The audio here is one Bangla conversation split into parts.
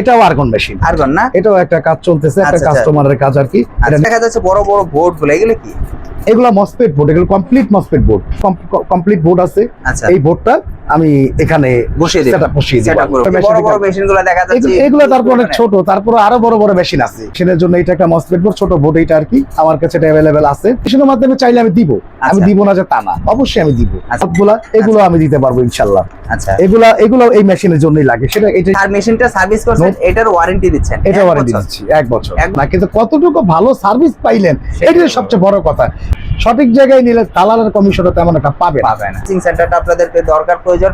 এটাও আর্গন মেশিন আর্গন না? এটাও একটা কাজ চলতেছে একটা আচ্ছা, আচ্ছা। কাস্টমারের কাজ আর কি। আচ্ছা, দেখা যাচ্ছে বড় বড় বোর্ডগুলো এগুলো কি? এগুলো মসপেট বোর্ড এগুলো complete MOSFET board complete board আছে। আচ্ছা। এই বোর্ডটা আমি এখানে বসিয়ে দেবেন বসিয়ে দিব। বড় বড় মেশিন দেখা যাচ্ছে এগুলো- এগুলো তারপর অনেক মানে- ছোট তারপর আরও বড় বড় মেশিন আছে। মেশিনের জন্য এটা একটা মসপেট বোর্ড ছোট বোর্ড এটা আর কি আমার কাছে এটা অ্যাভেলেবেল আছে। মেশিনের মাধ্যমে চাইলে আমি দিব। আমি আচ্ছা। দিব না যে তা না। অবশ্যই আমি দিব। আচ্ছা। সবগুলা এগুলো আমি দিতে পারব ইনশাল্লাহ আচ্ছা। এগুলা এগুলো এই মেশিনের জন্যই লাগে। সেটা এটা আর মেশিনটা সার্ভিস করছেন এটার ওয়ারেন্টি দিচ্ছেন। এটা ওয়ারেন্টি দিচ্ছি এক বছর। এক- না কিন্তু কতটুকু ভালো সার্ভিস পাইলেন এটাই সবচেয়ে বড় কথা। সঠিক জায়গায় নিলে দালালের কমিশনটা তেমন একটা পাবে পাবে না। কোচিং সেন্টারটা আপনাদের দরকার, প্রয়োজন।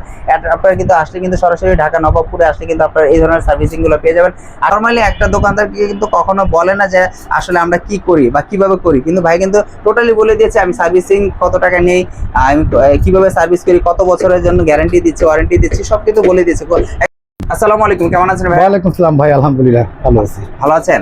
আপনারা কিন্তু আসলে কিন্তু সরাসরি ঢাকা নবাবপুরে আসলে কিন্তু আপনারা এই ধরনের সার্ভিসিংগুলো পেয়ে যাবেন। নর্মালি একটা দোকানদার কিন্তু কখনো বলে না যে আসলে আমরা কি করি বা কীভাবে করি। কিন্তু ভাই কিন্তু টোটালি বলে দিয়েছে, আমি সার্ভিসিং কত টাকা নেই আমি কীভাবে সার্ভিস করি, কত বছরের জন্য গ্যারান্টি দিচ্ছি ওয়ারেন্টি দিচ্ছি, সব কিছু বলে দিয়েছে। আসসালামু আলাইকুম কেমন আছেন ভাই ওয়ালাইকুম সালাম ভাই আলহামদুলিল্লাহ ভালো আছি। ভালো আছেন?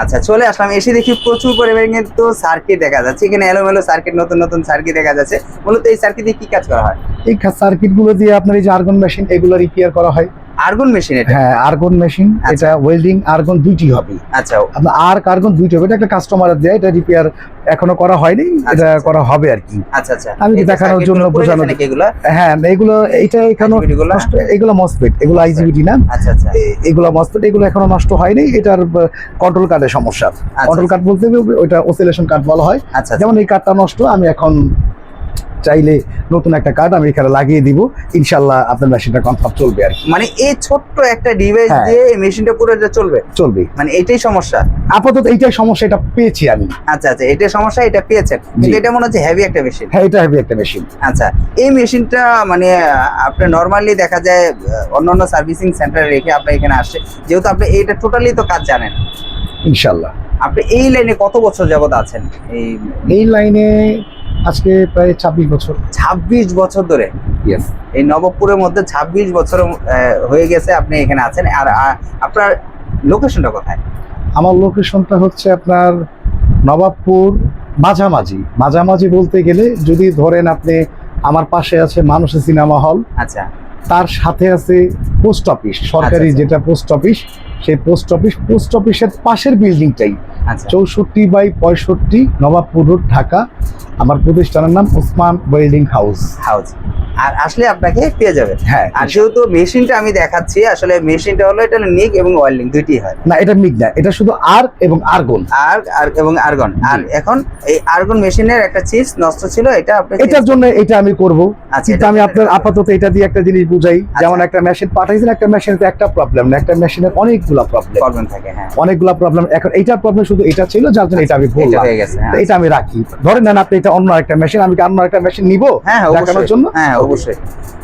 আচ্ছা চলে আসলাম। এসে দেখি প্রচুর পরিমাণে কিন্তু সার্কিট দেখা যাচ্ছে। এখানে এলোমেলো সার্কিট নতুন নতুন সার্কিট দেখা যাচ্ছে। মূলত এই সার্কিট দিয়ে কি কাজ করা হয়? এই সার্কিটগুলো দিয়ে আপনার এই যে আর্গন মেশিন এগুলো রিপেয়ার করা হয়। আর্গন মেশিন এটা? হ্যাঁ আর্গন মেশিন আচ্ছা। এটা ওয়েল্ডিং আর্গন দুইটি হবে। আচ্ছা। আপনার আর্ক আর্গন দুইটি হবে এটা একটা কাস্টমারের দেয় এটা রিপেয়ার এখনও করা হয়নি এটা আচ্ছা। করা হবে আর কি। আচ্ছা আচ্ছা। আমি দেখানোর জন্য এগুলো? হ্যাঁ এগুলো এটা এখনও এগুলো মসপেট এগুলো আইজিবিটি না? আচ্ছা আচ্ছা। এগুলো মসপেট এগুলো এখনও নষ্ট হয়নি এটার কন্ট্রোল কার্ডের সমস্যা। কন্ট্রোল কার্ড বলতে ওইটা অসিলেশন কার্ড বলা হয়। আচ্ছা যেমন এই কার্ডটা নষ্ট আমি এখন চাইলে নতুন একটা কার্ড আমি এখানে লাগিয়ে দিব। ইনশাল্লাহ আপনার মেশিনটা কনফার্ম চলবে আর মানে এই ছোট্ট একটা ডিভাইস হ্যাঁ। দিয়ে এই মেশিনটা পুরো এটা চলবে? চলবে। মানে এটাই সমস্যা? আপাতত এইটাই সমস্যা এটা পেয়েছি আমি। আচ্ছা আচ্ছা এটা সমস্যা এটা পেয়েছেন। কিন্তু এটা মনে হচ্ছে হেভি একটা মেশিন হ্যাঁ এটা হেভি একটা মেশিন আচ্ছা এই মেশিনটা মানে আপনি নর্মালি দেখা যায় অন্যান্য সার্ভিসিং সেন্টারে রেখে আপনি এখানে আসে। যেহেতু আপনি এইটা টোটালি তো কাজ জানেন। ইনশাল্লাহ আপনি এই লাইনে কত বছর যাবত আছেন? এই এই লাইনে আজকে প্রায় ছাব্বিশ বছর। ছাব্বিশ বছর ধরে? ইয়েস এই নবপুরের মধ্যে ছাব্বিশ বছর হয়ে গেছে আপনি এখানে আছেন। আর আপনার লোকেশনটা কোথায়? আমার লোকেশনটা হচ্ছে আপনার নবাবপুর মাঝামাঝি। মাঝামাঝি বলতে গেলে যদি ধরেন আপনি আমার পাশে আছে মানুষের সিনেমা হল। আচ্ছা। তার সাথে আছে পোস্ট অফিস। সরকারি আচ্ছা। যেটা পোস্ট অফিস সেই পোস্ট অফিস পোস্ট অফিসের পাশের বিল্ডিংটাই আচ্ছা চৌষট্টি বাই পঁয়ষট্টি নবাবপুর রোড ঢাকা। আমার প্রতিষ্ঠানের নাম ওসমান ওয়েল্ডিং হাউস। হাউস। আর আসলে আপনাকে পেয়ে যাবে হ্যাঁ আর যেহেতু মেশিনটা আমি দেখাচ্ছি আসলে মেশিনটা হলো এটা নিক এবং ওয়েল্ডিং দুইটি হয়। না এটা মিগ না এটা শুধু আর্ক এবং আর্গন। আর আর এবং আর্গন। আর এখন এই আর্গন মেশিনের একটা চিপস নষ্ট ছিল এটা আপনি এটার জন্য এটা আমি করব। আচ্ছা, কিন্তু আমি আপনার আপাতত এটা দিয়ে একটা জিনিস বুঝাই। আচ্ছা। যেমন একটা মেশিন পাঠাইছেন একটা মেশিনের একটা প্রবলেম না একটা মেশিনের অনেকগুলা প্রবলেম প্রবলেম থাকে হ্যাঁ। অনেকগুলা প্রবলেম এখন এইটার প্রবলেম শুধু এটা ছিল যার জন্য এটা আমি এটা হয়ে গেছে হ্যাঁ। এটা আমি রাখি। ধরেন নেন আপনি এটা অন্য একটা মেশিন আমি কি অন্য একটা মেশিন নিব হ্যাঁ হ্যাঁ দেখানোর জন্য? হ্যাঁ অবশ্যই।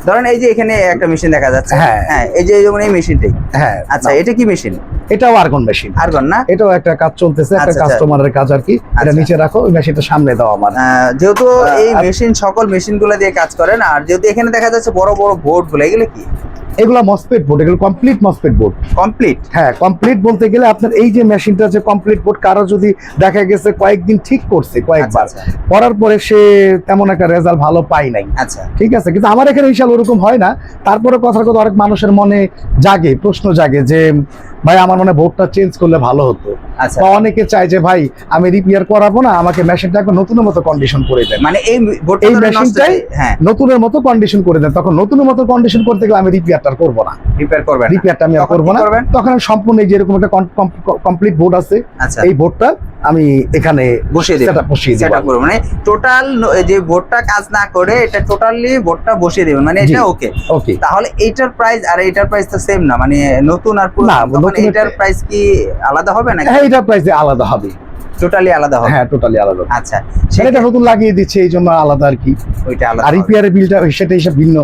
ধরেন এই যে এখানে একটা মেশিন দেখা যাচ্ছে। হ্যাঁ। হ্যাঁ এই যে যেমন এই মেশিনটাই হ্যাঁ আচ্ছা এটা কি মেশিন এটাও আর্গন মেশিন আর্গন না? এটাও একটা কাজ চলতেছে একটা আচ্ছা, আচ্ছা। কাস্টমারের কাজ আর কি। এটা আচ্ছা। নিচে রাখো ওই মেশিনটা সামনে দাও আমার। যেহেতু এই মেশিন সকল মেশিনগুলো দিয়ে কাজ করেন আর যেহেতু এখানে দেখা যাচ্ছে বড় বড় বোর্ডগুলো এগুলো কি? এগুলো মসপেট বোর্ড এগুলো কমপ্লিট মসপেট বোর্ড কমপ্লিট হ্যাঁ কমপ্লিট বলতে গেলে আপনার এই যে মেশিনটা যে কমপ্লিট বোর্ড কারও যদি দেখা গেছে কয়েকদিন ঠিক করছে কয়েকবার আচ্ছা করার পরে সে তেমন একটা রেজাল্ট ভালো পায় নাই। আচ্ছা। ঠিক আছে? কিন্তু আমার এখানে বিশাল ওরকম হয় না। তারপরে কথার কথা অনেক মানুষের মনে জাগে প্রশ্ন জাগে যে ভাই আমার মনে বোর্ডটা চেঞ্জ করলে ভালো হতো। আচ্ছা বা অনেকে চায় যে ভাই আমি রিপেয়ার করাবো না আমাকে মেশিনটা একবার নতুনের মতো কন্ডিশন করে দেন। মানে এই এই মেশিনটাই হ্যাঁ। নতুনের মতো কন্ডিশন করে দেন। তখন নতুনের মতো কন্ডিশন করতে গেলে আমি রিপেয়ারটা করব না। রিপেয়ার করবেন রিপেয়ারটা আমি করব না। তখন আমি সম্পূর্ণ এই যেরকম একটা কমপ্লিট বোর্ড আছে আচ্ছা। এই বোর্ডটা আমি এখানে বসিয়ে সেটা বসিয়ে দিব। করব। মানে টোটাল যে বোর্ডটা কাজ না করে এটা টোটালি বোর্ডটা বসিয়ে দেবেন। মানে এটা ওকে ওকে তাহলে এইটার প্রাইস আর এইটার প্রাইস তো সেম না। মানে নতুন আর পুরো না, তখন নতুনের এইটার প্রাইস কি আলাদা হবে নাকি? এটা প্রাইস আলাদা হবে। টোটালি আলাদা হবে। হ্যাঁ টোটালি আলাদা। আচ্ছা সেটা সেটা নতুন লাগিয়ে দিচ্ছে এই জন্য আলাদা আর কি। ওইটা আলাদা আর রিপেয়ারের বিলটা সেটা হিসাব ভিন্ন।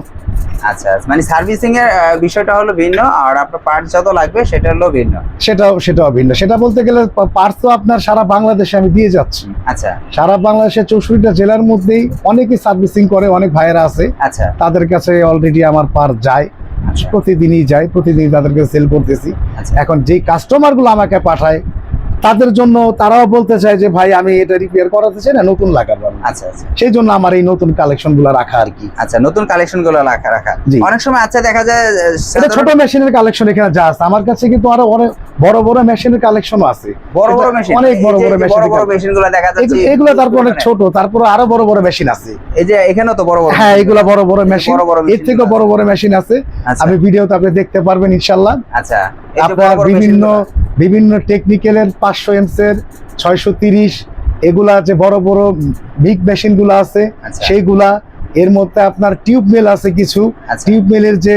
আচ্ছা মানে সার্ভিসিং এর বিষয়টা হলো ভিন্ন আর আপনার পার্ট যত লাগবে সেটা হলো ভিন্ন। সেটাও সেটাও ভিন্ন। সেটা বলতে গেলে পার্স তো আপনার সারা বাংলাদেশে আমি দিয়ে যাচ্ছি। আচ্ছা। সারা বাংলাদেশের চৌষট্টিটা জেলার মধ্যেই অনেকেই সার্ভিসিং করে অনেক ভাইয়েরা আছে। আচ্ছা। তাদের কাছে অলরেডি আমার পার যায়। আচ্ছা। প্রতিদিনই যায় প্রতিদিন তাদেরকে সেল করতেছি। আচ্ছা। এখন যেই কাস্টমারগুলো আমাকে পাঠায় তাদের জন্য তারাও বলতে চায় যে ভাই আমি এটা রিপেয়ার করাতে চাই না নতুন লাগাবো। আচ্ছা আচ্ছা। সেই জন্য আমার এই নতুন কালেকশনগুলো রাখা আর কি। আচ্ছা নতুন কালেকশনগুলো রাখা। রাখা। অনেক সময় আচ্ছা দেখা যায় এটা ছোট মেশিনের কালেকশন এখানে যা আছে। আমার কাছে কিন্তু আরও অনেক বড় বড় মেশিনের কালেকশনও আছে। বড় বড় মেশিন অনেক বড় বড় বড় বড় মেশিনগুলো দেখা যাচ্ছে এগুলো- তারপর অনেক ছোট তারপর আরও বড় বড় মেশিন আছে। এই যে এখানেও তো বড় বড় হ্যাঁ এগুলো বড় বড় মেশিন এর থেকেও বড় বড় মেশিন আছে। আচ্ছা। আমি ভিডিওতে আপনি দেখতে পারবেন ইনশাল্লাহ আচ্ছা। আপনার বিভিন্ন। বিভিন্ন টেকনিক্যালের পাঁচশো এমসের ছয়শো তিরিশ এগুলা যে বড় বড় বিগ মেশিনগুলো আছে আচ্ছা। সেইগুলা এর মধ্যে আপনার টিউব মিল আছে কিছু। আচ্ছা। টিউব মিলের যে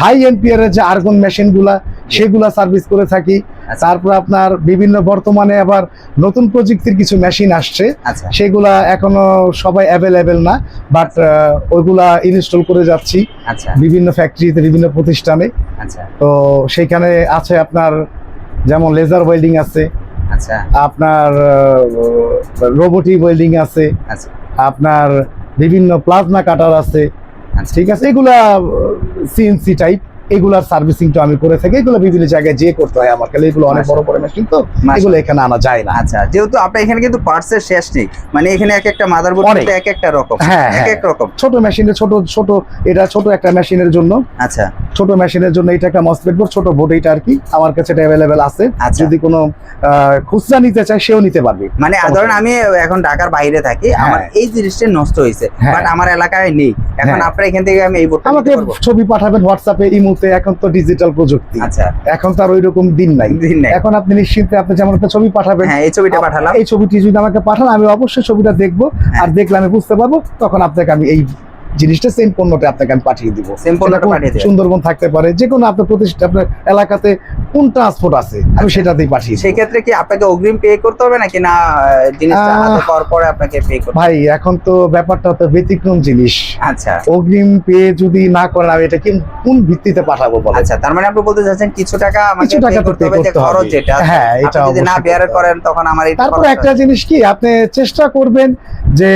হাই এম্পিয়ার এর যে আর্গন মেশিনগুলা সেগুলা সার্ভিস করে থাকি। আচ্ছা। তারপর আপনার বিভিন্ন বর্তমানে আবার নতুন প্রযুক্তির কিছু মেশিন আসছে। আচ্ছা। সেগুলা এখনও সবাই অ্যাভেলেবেল না বাট ওইগুলা ইনস্টল করে যাচ্ছি। আচ্ছা। বিভিন্ন ফ্যাক্টরিতে বিভিন্ন প্রতিষ্ঠানে। আচ্ছা। তো সেইখানে আছে আপনার যেমন লেজার ওয়েল্ডিং আছে আচ্ছা। আপনার রোবটিক ওয়েল্ডিং আছে আচ্ছা। আপনার বিভিন্ন প্লাজমা কাটার আছে আচ্ছা। ঠিক আছে এগুলা সিএনসি টাইপ এগুলার সার্ভিসিংটা আমি করে থাকি এগুলো বিভিন্ন জায়গায় যে করতে হয় আমার কাছে এগুলো অনেক বড় বড় মেশিন তো এগুলো এখানে আনা যায় না আচ্ছা যেহেতু আপনার এখানে কিন্তু পার্টসের শেষ নেই মানে এখানে এক একটা মাদারবোর্ড। এক একটা রকম হ্যাঁ, এক হ্যাঁ। এক রকম ছোট মেশিনে ছোট ছোট এটা ছোট একটা মেশিনের জন্য আচ্ছা ছোট মেশিনের জন্য এটা একটা মসপেট বোর্ড ছোট বোর্ড এটা আর কি আমার কাছে এটা অ্যাভেলেবেল আছে আচ্ছা। যদি কোনো খুচরা নিতে চায় সেও নিতে পারবে মানে ধরেন আমি এখন ঢাকার বাইরে থাকি আমার হ্যাঁ। এই জিনিসটা নষ্ট হয়েছে হ্যাঁ। বাট আমার এলাকায় নেই এখন হ্যাঁ। আপনার এখান থেকে আমি এই বোর্ডটা আমাকে ছবি পাঠাবেন হোয়াটসঅ্যাপে ইমুতে এখন তো ডিজিটাল প্রযুক্তি। আচ্ছা। এখন তো আর ওই রকম দিন নাই। এখন আপনি নিশ্চিন্তে আপনি যেমন একটা ছবি পাঠাবেন হ্যাঁ এই ছবিটা পাঠালাম। এই ছবিটি যদি আমাকে পাঠান আমি অবশ্যই ছবিটা দেখব। হ্যাঁ। আর দেখলে আমি বুঝতে পারব তখন আপনাকে আমি এই জিনিসটা সেম পণ্যটা আপনাকে আমি পাঠিয়ে দিব। সুন্দরবন থাকতে পারে। যে কোনো আপনার প্রতিষ্ঠা আপনার এলাকাতে কোন ট্রান্সপোর্ট আছে আমি। সেটাতেই পাঠিয়ে। সেই ক্ষেত্রে কি আপনাকে অগ্রিম পে করতে হবে নাকি না জিনিসটা হাতে পাওয়ার পরে আপনাকে পে করতে ভাই এখন তো ব্যাপারটা তো ব্যতিক্রম জিনিস আচ্ছা অগ্রিম পে যদি না করেন আমি এটা কি কোন ভিত্তিতে পাঠাবো বলে আচ্ছা তার মানে আপনি বলতে চাচ্ছেন কিছু টাকা আমাকে কিছু টাকা করতে হবে যে খরচ। যেটা হ্যাঁ, এটা যদি না বেয়ার করেন তখন আমার তারপর একটা জিনিস কি আপনি চেষ্টা করবেন যে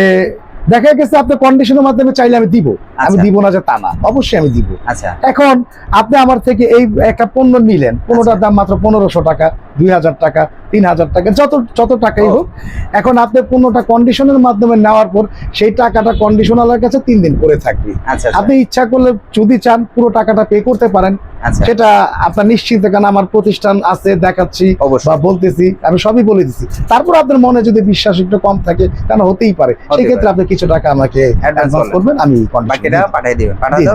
দেখা গেছে আপনি কন্ডিশনের মাধ্যমে চাইলে আমি দিব আমি আচ্ছা। দিব না যে তা না অবশ্যই আমি দিব আচ্ছা এখন আপনি আমার থেকে এই একটা পণ্য নিলেন পণ্যটার আচ্ছা। দাম মাত্র পনেরোশো টাকা দুই হাজার টাকা তিন হাজার টাকা যত যত টাকাই হোক। এখন আপনি পণ্যটা কন্ডিশনের মাধ্যমে নেওয়ার পর সেই টাকাটা কন্ডিশনালের কাছে তিন দিন করে থাকবে। আচ্ছা আপনি ইচ্ছা করলে যদি চান পুরো টাকাটা পে করতে পারেন। আচ্ছা। সেটা আপনার নিশ্চিত কারণ আমার প্রতিষ্ঠান আছে দেখাচ্ছি অবশ্যই। বা বলতেছি আমি সবই বলে দিচ্ছি তারপর আপনার মনে যদি বিশ্বাস একটু কম থাকে কেন হতেই পারে। সেক্ষেত্রে আপনি কিছু টাকা আমাকে অ্যাডভান্স করবেন। আমি বাকিটা পাঠিয়ে দিবেন। দিন।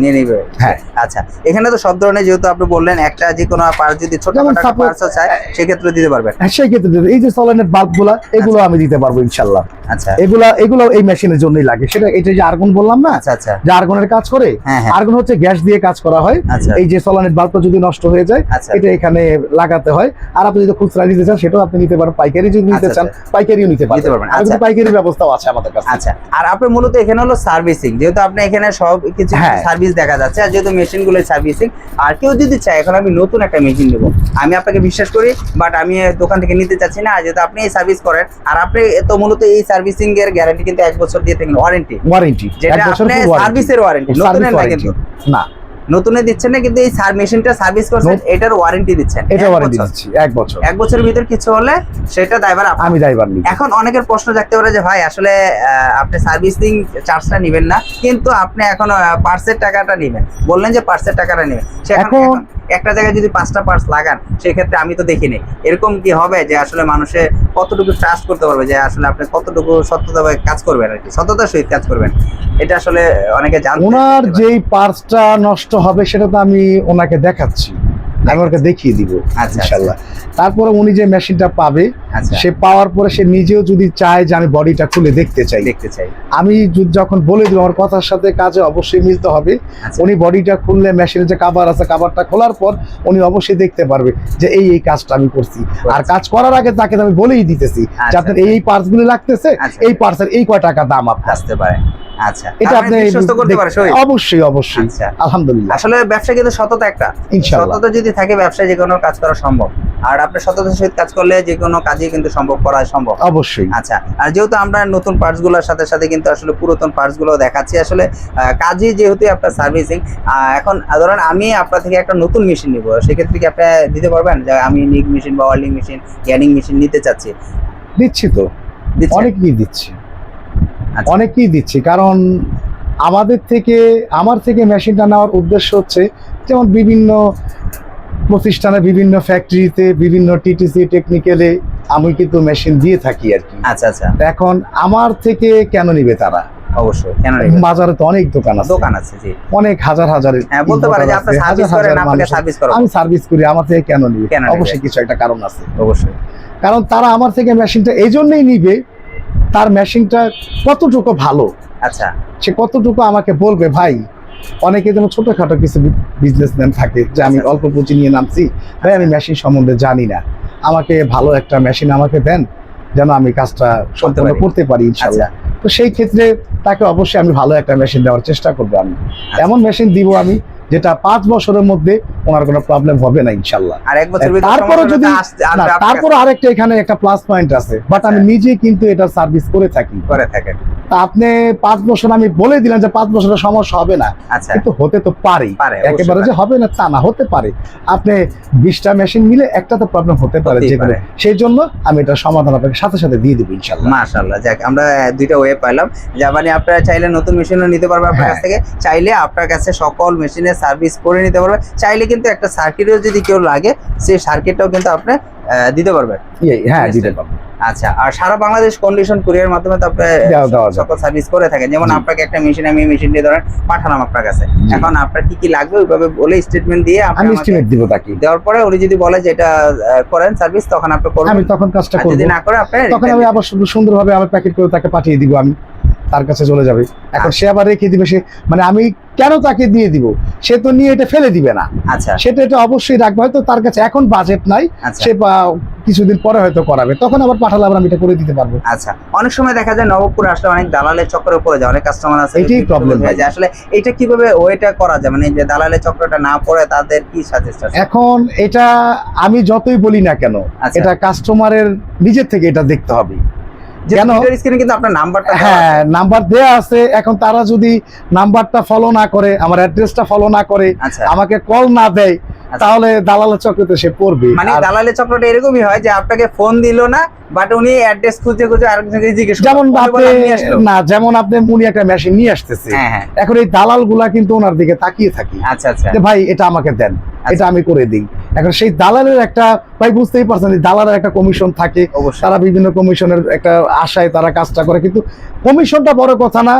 নিয়ে নিবে। হ্যাঁ। আচ্ছা এখানে তো সব ধরনের যেহেতু আপনি বললেন একটা যে কোনো পার্ট যদি ছোট পার্টসও চায় সেক্ষেত্রে দিতে পারবেন। হ্যাঁ, সেই ক্ষেত্রে এই যে সলেনের বাল্বগুলা এগুলো আমি দিতে পারব ইনশাল্লাহ। আচ্ছা। এগুলা এগুলো এই মেশিনের জন্যই লাগে। সেটা এটা যে আর্গন বললাম না? আচ্ছা আচ্ছা। যে আর্গনের কাজ করে হ্যাঁ হ্যাঁ। আর্গন হচ্ছে গ্যাস দিয়ে কাজ করা হয়। আচ্ছা। এই যে সলানের বাল্বটা যদি নষ্ট হয়ে যায় আচ্ছা। এটা এখানে লাগাতে হয়। আর আপনি যদি খুচরা নিতে চান সেটাও আপনি নিতে পারেন। পাইকারি যদি নিতে আচ্ছা, চান পাইকারিও নিতে নিতে পারবেন, আচ্ছা। পাইকারি ব্যবস্থাও আছে আমাদের কাছে। আচ্ছা। আর আপনার মূলত এখানে হলো সার্ভিসিং। যেহেতু আপনি এখানে সব কিছু হ্যাঁ। সার্ভিস দেখা যাচ্ছে আর যেহেতু মেশিনগুলো সার্ভিসিং আর কেউ যদি চায় এখন আমি নতুন একটা মেশিন নেব। আমি আপনাকে বিশ্বাস করি বাট আমি দোকান থেকে নিতে চাচ্ছি না যেহেতু আপনি এই সার্ভিস করেন আর আপনি তো মূলত এই সার্ভিসিং এর গ্যারান্টি কিন্তু এক বছর দিয়ে থাকেন ওয়ারেন্টি ওয়ারেন্টি যেটা আপনি সার্ভিসের ওয়ারেন্টি নতুনের না কিন্তু। না। নতুনে দিচ্ছেন না কিন্তু এই সার মেশিনটা সার্ভিস করছেন এটার ওয়ারেন্টি দিচ্ছেন এটা ওয়ারেন্টি দিচ্ছি এক বছর। এক বছরের ভিতর কিছু হলে সেটা ড্রাইভার আমি ড্রাইভার নিব। এখন অনেকের প্রশ্ন থাকতে পারে যে ভাই আসলে আপনি সার্ভিসিং চার্জটা নেবেন না কিন্তু আপনি এখন পার্সের টাকাটা নেবেন। বললেন যে পার্সের টাকাটা নেবেন। সে এখন এখন- এখন একটা জায়গায় যদি পাঁচটা পার্টস লাগান সেক্ষেত্রে আমি তো দেখিনি। এরকম কি হবে যে আসলে মানুষে কতটুকু ট্রাস্ট করতে পারবে যে আসলে আপনি কতটুকু সত্যতাভাবে কাজ করবেন আর কি? সততার সহিত কাজ করবেন। এটা আসলে অনেকে জান ওনার যেই পার্টসটা নষ্ট হবে সেটা তো আমি ওনাকে দেখাচ্ছি। আমি ওকে দেখিয়ে দিব আচ্ছা। ইনশাল্লাহ। তারপরে উনি যে মেশিনটা পাবে আচ্ছা সে পাওয়ার পরে সে নিজেও যদি চায় যে আমি বডিটা খুলে দেখতে চাই। দেখতে চাই। আমি যখন বলে দিব আমার কথার সাথে কাজে অবশ্যই মিলতে হবে। আচ্ছা। উনি বডিটা খুললে মেশিনের যে কাবার আছে কাবারটা খোলার পর উনি অবশ্যই দেখতে পারবে যে এই এই কাজটা আমি করছি। আর কাজ করার আগে তাকে আমি বলেই দিতেছি যে আচ্ছা, আপনার এই এই পার্টসগুলো লাগতেছে আচ্ছা। এই পার্টসের এই কয় টাকা দাম আপনার? আসতে পারে। আচ্ছা। এটা আপনি বিশ্বস্ত করতে পারে অবশ্যই অবশ্যই। আচ্ছা। আলহামদুলিল্লাহ। আসলে ব্যবসা কিন্তু সততা একটা। ইনশাআল্লাহ। সততা যদি থাকে ব্যবসায় যে কোনো কাজ করা সম্ভব। আর আপনার সততার সহিত কাজ করলে যে কোনো কাজই কিন্তু সম্ভব করা সম্ভব। অবশ্যই। আচ্ছা আর যেহেতু আমরা নতুন পার্টসগুলোর সাথে সাথে কিন্তু আসলে পুরাতন পার্টসগুলো দেখাচ্ছি আসলে কাজই যেহেতু আপনার সার্ভিসিং এখন ধরেন আমি আপনার থেকে একটা নতুন মেশিন নিব সেক্ষেত্রে কি আপনি দিতে পারবেন? যে আমি নিক মেশিন বা ওয়ার্লিং মেশিন গ্যানিং মেশিন নিতে চাচ্ছি। দিচ্ছি তো? অনেকই দিচ্ছি। আচ্ছা। অনেকেই দিচ্ছি কারণ আমাদের থেকে আমার থেকে মেশিনটা নেওয়ার উদ্দেশ্য হচ্ছে যেমন বিভিন্ন প্রতিষ্ঠানে বিভিন্ন ফ্যাক্টরিতে বিভিন্ন টিটিসি টেকনিক্যালে আমি কিন্তু মেশিন দিয়ে থাকি আর কি। আচ্ছা আচ্ছা। এখন আমার থেকে কেন নিবে তারা? অবশ্যই কেন বাজারে তো অনেক দোকান আছে। দোকান আছে জি। অনেক হাজার হাজার হ্যাঁ বলতে পারে যে আপনি সার্ভিস করেন আপনাকে সার্ভিস করো আমি সার্ভিস করি আমার থেকে কেন নিবে? কেন নিবে? অবশ্যই কিছু একটা কারণ আছে। অবশ্যই। কারণ তারা আমার থেকে মেশিনটা এই জন্যই নিবে তার মেশিনটা কতটুকু ভালো? আচ্ছা। সে কতটুকু আমাকে বলবে ভাই অনেকে যেমন ছোটখাটো কিছু বিজনেসম্যান থাকে যে আমি। অল্প পুঁজি নিয়ে নামছি ভাই আমি মেশিন সম্বন্ধে জানি না। আমাকে ভালো একটা মেশিন আমাকে দেন যেন আমি কাজটা সম্পূর্ণ করতে পারি। ইনশাল্লাহ। আচ্ছা। তো সেই ক্ষেত্রে তাকে অবশ্যই আমি ভালো একটা মেশিন দেওয়ার চেষ্টা করব আমি। আচ্ছা। এমন মেশিন দিব আমি যেটা পাঁচ বছরের মধ্যে ওনার কোনো প্রবলেম হবে না ইনশাল্লাহ। তারপরে যদি তারপরে আরেকটা এখানে একটা প্লাস পয়েন্ট আছে। বাট আমি আচ্ছা। নিজে কিন্তু এটা সার্ভিস করে থাকি। করে থাকেন। আপনি পাঁচ বছর আমি বলে দিলাম যে পাঁচ বছরের সমস্যা হবে না। আচ্ছা। কিন্তু হতে তো পারে একেবারে যে হবে না তা না হতে পারে। আপনি বিশটা মেশিন মিলে একটা তো প্রবলেম হতে পারে। সেই জন্য আমি এটা সমাধান আপনাকে সাথে সাথে দিয়ে দেবো ইনশাল্লাহ মাশাআল্লাহ যাক আমরা দুইটা ওয়ে পাইলাম। যা মানে আপনারা চাইলে নতুন মেশিনও নিতে পারবে আপনার হ্যাঁ। কাছ থেকে। চাইলে আপনার কাছে সকল মেশিনের সার্ভিস করে নিতে পারবে। চাইলে কিন্তু একটা সার্কিটও যদি কেউ লাগে সেই সার্কিটটাও কিন্তু আপনি দিতে পারবেন। হ্যাঁ দিতে পারব আচ্ছা আর সারা বাংলাদেশ কন্ডিশন কুরিয়ার মাধ্যমে তো আপনি। সকল সার্ভিস করে থাকেন। যেমন আপনাকে একটা মেশিন আমি মেশিন দিয়ে ধরেন পাঠালাম আপনার কাছে। এখন আপনার কি কি লাগবে ওইভাবে বলে স্টেটমেন্ট দিয়ে আমি স্টেটমেন্ট দিব তাকে। দেওয়ার পরে উনি যদি বলে যে এটা করেন সার্ভিস তখন আপনি করবেন। আমি তখন কাজটা করব যদি না করে আপনি তখন আমি আবার সুন্দর- সুন্দরভাবে আবার প্যাকেট করে তাকে পাঠিয়ে দিব আমি। তার কাছে চলে যাবে। এখন সে আবার রেখে দিবে সে মানে আমি কেন তাকে দিয়ে দিব? সে তো নিয়ে এটা ফেলে দিবে না। আচ্ছা। সেটা এটা অবশ্যই রাখবে হয়তো তার কাছে এখন বাজেট নাই আচ্ছা। সে কিছুদিন পরে হয়তো করাবে। তখন আবার পাঠালে আবার আমি এটা করে দিতে পারব। আচ্ছা। অনেক সময় দেখা যায় নবপুর আসলে অনেক দালালের চক্করে পড়ে যায় অনেক কাস্টমার আছে এটাই প্রবলেম হয়ে যায়। আসলে এটা কীভাবে ওইটা করা যায়? মানে যে দালালের চক্রটা না পড়ে তাদের কি সাজেস্ট এখন এটা আমি যতই বলি না কেন আচ্ছা। এটা কাস্টমারের নিজের থেকে এটা দেখতে হবে। কেন? স্ক্রিনে কিন্তু আপনার নাম্বারটা হ্যাঁ নাম্বার দেয়া আছে। এখন তারা যদি নাম্বারটা ফলো না করে আমার অ্যাড্রেসটা ফলো না করে আচ্ছা। আমাকে কল না দেয় আচ্ছা। তাহলে দালালের চক্রতে সে পড়বে। মানে দালালের চক্রটা এরকমই হয় যে আপনাকে ফোন দিল না বাট উনি অ্যাড্রেস খুঁজে খুঁজে আরেকজনকে জিজ্ঞেস যেমন আপনি। না যেমন আপনি উনি একটা মেশিন নিয়ে আসতেছে। হ্যাঁ হ্যাঁ। এখন এই দালালগুলা কিন্তু ওনার দিকে তাকিয়ে থাকি। আচ্ছা আচ্ছা। ভাই এটা আমাকে দেন এটা আমি করে দিই। এখন সেই দালালের একটা ভাই বুঝতেই পারছেন দালালের একটা কমিশন থাকে। তারা বিভিন্ন কমিশনের একটা আশায় তারা কাজটা করে। কিন্তু কমিশনটা বড় কথা না।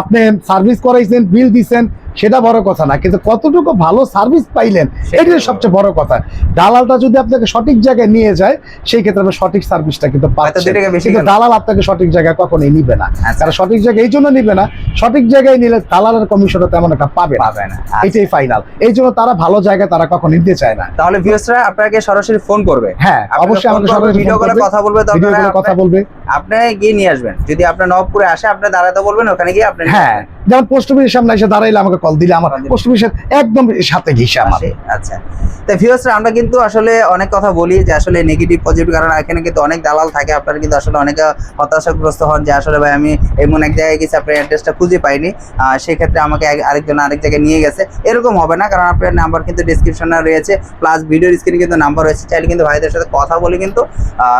আপনি সার্ভিস করাইছেন বিল দিছেন সেটা বড় কথা না কিন্তু কতটুকু ভালো সার্ভিস পাইলেন এটাই সবচেয়ে বড় কথা। দালালটা যদি আপনাকে সঠিক জায়গায় নিয়ে যায় সেই ক্ষেত্রে আপনি সঠিক সার্ভিসটা কিন্তু পাচ্ছেন কিন্তু দালাল আপনাকে সঠিক জায়গায় কখনোই নিবে না। আচ্ছা। কারণ সঠিক জায়গায় এই জন্য নিবে না সঠিক জায়গায় নিলে দালালের কমিশনটা তেমন একটা পাবে না। আচ্ছা। এটাই ফাইনাল এই জন্য তারা ভালো জায়গায় তারা কখন নিতে চায় না। তাহলে ভিউসরা আপনাকে সরাসরি ফোন করবে। হ্যাঁ অবশ্যই আমাকে সবাই ভিডিও কলে কথা বলবে ভিডিও কথা বলবে। আপনি গিয়ে নিয়ে আসবেন। যদি আপনার নবপুরে আসে আপনি দাঁড়াতে বলবেন ওখানে গিয়ে আপনি হ্যাঁ যেমন পোস্ট অফিসের সামনে এসে দাঁড়াইলে আমাকে কল দিলে আমার পোস্ট অফিসের একদম সাথে ঘিসে আমার। আচ্ছা। তো ভিউয়ার্সরা আমরা কিন্তু আসলে অনেক কথা বলি যে আসলে নেগেটিভ পজিটিভ কারণ এখানে কিন্তু অনেক দালাল থাকে। আপনারা কিন্তু আসলে অনেকে হতাশাগ্রস্ত হন যে আসলে ভাই আমি এমন এক জায়গায় গেছি আপনার অ্যাড্রেসটা খুঁজে পাইনি। সেই আমাকে আরেকজন আরেক জায়গায় নিয়ে গেছে। এরকম হবে না কারণ আপনার নাম্বার কিন্তু ডিসক্রিপশনে রয়েছে। প্লাস ভিডিওর স্ক্রিনে কিন্তু নাম্বার রয়েছে। চাইলে কিন্তু ভাইদের সাথে কথা বলে কিন্তু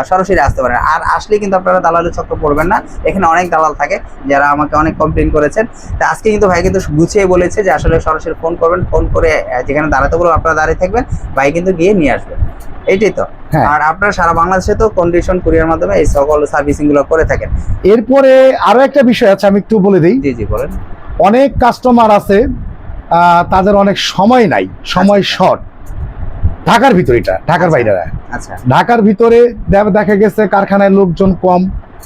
সরাসরি আসতে পারেন। আর আসলে কিন্তু আপনারা দালালের চক্র পড়বেন না। এখানে অনেক দালাল থাকে যারা আমাকে অনেক কমপ্লেন করেছেন। তা আজকে কিন্তু ভাই কিন্তু গুছিয়ে বলেছে যে আসলে সরাসরি ফোন করবেন ফোন করে যেখানে দাঁড়াতে বলব আপনারা দাঁড়িয়ে থাকবেন ভাই কিন্তু গিয়ে নিয়ে আসবেন এইটাই তো। হ্যাঁ। আর আপনারা সারা বাংলাদেশে তো কন্ডিশন কুরিয়ার মাধ্যমে এই সকল সার্ভিসিংগুলো করে থাকেন। এরপরে আরও একটা বিষয় আছে আমি একটু বলে দিই। জি জি বলেন। অনেক কাস্টমার আছে তাদের অনেক সময় নাই সময় আচ্ছা। শর্ট ঢাকার ভিতরে এটা ঢাকার আচ্ছা। বাইরে। আচ্ছা। ঢাকার ভিতরে দেখা গেছে কারখানায় লোকজন কম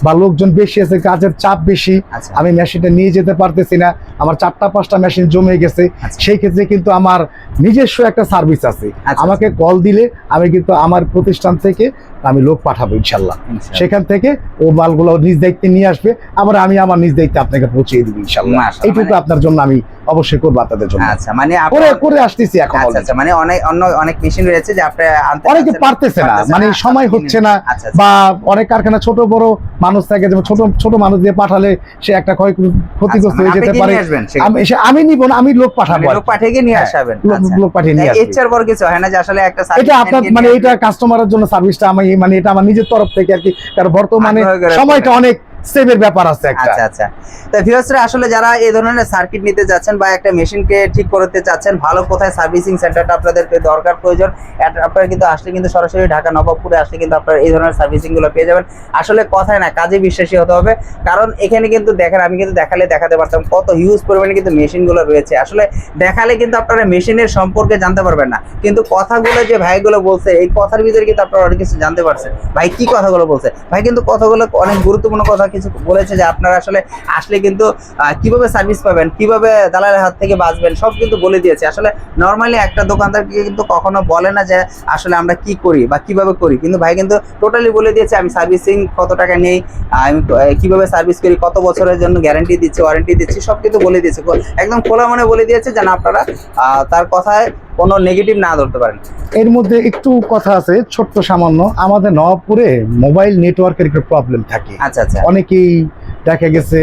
বা লোকজন বেশি আছে কাজের চাপ বেশি আচ্ছা। আমি মেশিনটা নিয়ে যেতে পারতেছি না। আমার চারটা পাঁচটা মেশিন জমে গেছে। আচ্ছা। সেই ক্ষেত্রে কিন্তু আমার নিজস্ব একটা সার্ভিস আছে। আচ্ছা, আমাকে কল দিলে আমি কিন্তু আমার প্রতিষ্ঠান থেকে আমি লোক পাঠাবো ইনশাল্লাহ। সেখান থেকে ও মালগুলো নিজ দায়িত্বে নিয়ে আসবে আবার আমি আমার নিজ দায়িত্বে আপনাকে পৌঁছিয়ে দিব ইনশাল্লাহ। এইটুকু মানে- আপনার জন্য আমি অবশ্যই করব আপনাদের জন্য। আচ্ছা মানে করে করে আসতেছি এখন আচ্ছা আচ্ছা মানে অনেক অন্য অনেক মেশিন রয়েছে যে আপনি অনেকে পারতেছে না মানে সময় হচ্ছে না আচ্ছা আচ্ছা। বা অনেক কারখানা ছোট বড় মানুষ থাকে যেমন ছোট ছোট মানুষ দিয়ে পাঠালে সে একটা ক্ষয় ক্ষতিগ্রস্ত আচ্ছা, মানে হয়ে যেতে পারে। আমি নিব না আমি লোক পাঠাবো মানে লোক পাঠিয়ে নিয়ে হ্যাঁ, আসাবেন। পাঠিয়ে নিয়ে আসবে। পর কিছু হয় না যে আসলে একটা এটা আপনার মানে এটা কাস্টমারের জন্য সার্ভিসটা আমি মানে এটা আমার নিজের তরফ থেকে আর কি কারণ বর্তমানে সময়টা অনেক সেভের ব্যাপার আছে আচ্ছা আচ্ছা। তো আসলে যারা এই ধরনের সার্কিট নিতে যাচ্ছেন বা একটা মেশিনকে ঠিক করতে চাচ্ছেন, ভালো কোথায় সার্ভিসিং সেন্টারটা আপনাদেরকে দরকার, প্রয়োজন আপনারা কিন্তু আসলে কিন্তু সরাসরি ঢাকা নবাবপুরে আসলে কিন্তু আপনারা এই ধরনের সার্ভিসিংগুলো পেয়ে যাবেন। আসলে কথায় না, কাজে বিশ্বাসী হতে হবে। কারণ এখানে কিন্তু দেখেন, আমি কিন্তু দেখালে দেখাতে পারতাম কত হিউজ পরিমাণে কিন্তু মেশিনগুলো রয়েছে। আসলে দেখালে কিন্তু আপনারা মেশিনের সম্পর্কে জানতে পারবেন না। কিন্তু কথাগুলো যে ভাইগুলো বলছে, এই কথার ভিতরে কিন্তু আপনারা অনেক কিছু জানতে পারছেন। ভাই কি কথাগুলো বলছে? ভাই কিন্তু কথাগুলো অনেক গুরুত্বপূর্ণ কথা কিছু বলেছে যে আপনারা আসলে আসলে কিন্তু কীভাবে সার্ভিস পাবেন, কীভাবে দালালের হাত থেকে বাঁচবেন, সব কিন্তু বলে দিয়েছে। আসলে নর্মালি একটা দোকানদার কিন্তু কখনো বলে না যে আসলে আমরা কি করি বা কীভাবে করি। কিন্তু ভাই কিন্তু টোটালি বলে দিয়েছে, আমি সার্ভিসিং কত টাকা নেই, আমি কীভাবে সার্ভিস করি, কত বছরের জন্য গ্যারান্টি দিচ্ছি ওয়ারেন্টি দিচ্ছি, সব কিন্তু বলে দিয়েছে। একদম খোলা মনে বলে দিয়েছে যেন আপনারা তার কথায় কোনো নেগেটিভ না ধরতে পারেন। এর মধ্যে একটু কথা আছে ছোট্ট সামান্য। আমাদের নবাবপুরে মোবাইল নেটওয়ার্কের একটু প্রবলেম থাকে। আচ্ছা আচ্ছা। অনেকেই দেখা গেছে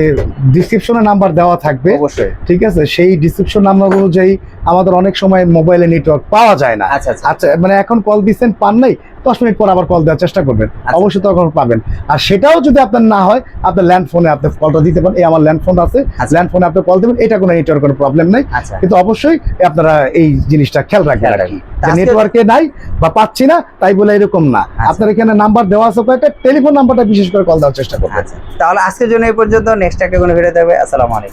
ডিসক্রিপশনে নাম্বার দেওয়া থাকবে। অবশ্যই। ঠিক আছে? সেই ডিসক্রিপশন নাম্বার অনুযায়ী আমাদের অনেক সময় মোবাইলে নেটওয়ার্ক পাওয়া যায় না। আচ্ছা আচ্ছা। আচ্ছা মানে এখন কল দিচ্ছেন পান নাই? দশ মিনিট পর আবার কল দেওয়ার চেষ্টা করবেন। আচ্ছা। অবশ্যই তখন পাবেন। আর সেটাও যদি আপনার না হয় আপনার ল্যান্ড ফোনে আপনি কলটা দিতে পারেন। এই আমার ল্যান্ড ফোন আছে। আচ্ছা। ল্যান্ড ফোনে আপনি কল দেবেন। এটা কোনো নেটওয়ার্ক কোনো প্রবলেম নাই। আচ্ছা। কিন্তু অবশ্যই আপনারা এই জিনিসটা খেয়াল রাখবেন। নেটওয়ার্কে নাই বা পাচ্ছি না তাই বলে এরকম না। আচ্ছা। আপনার এখানে নাম্বার দেওয়া আছে কয়েকটা টেলিফোন নাম্বারটা বিশেষ করে কল দেওয়ার চেষ্টা করবেন। আচ্ছা। তাহলে আজকের জন্য এই পর্যন্ত। নেক্সট একটা কোনো ভিডিও দেবে আসসালামু আলাইকুম।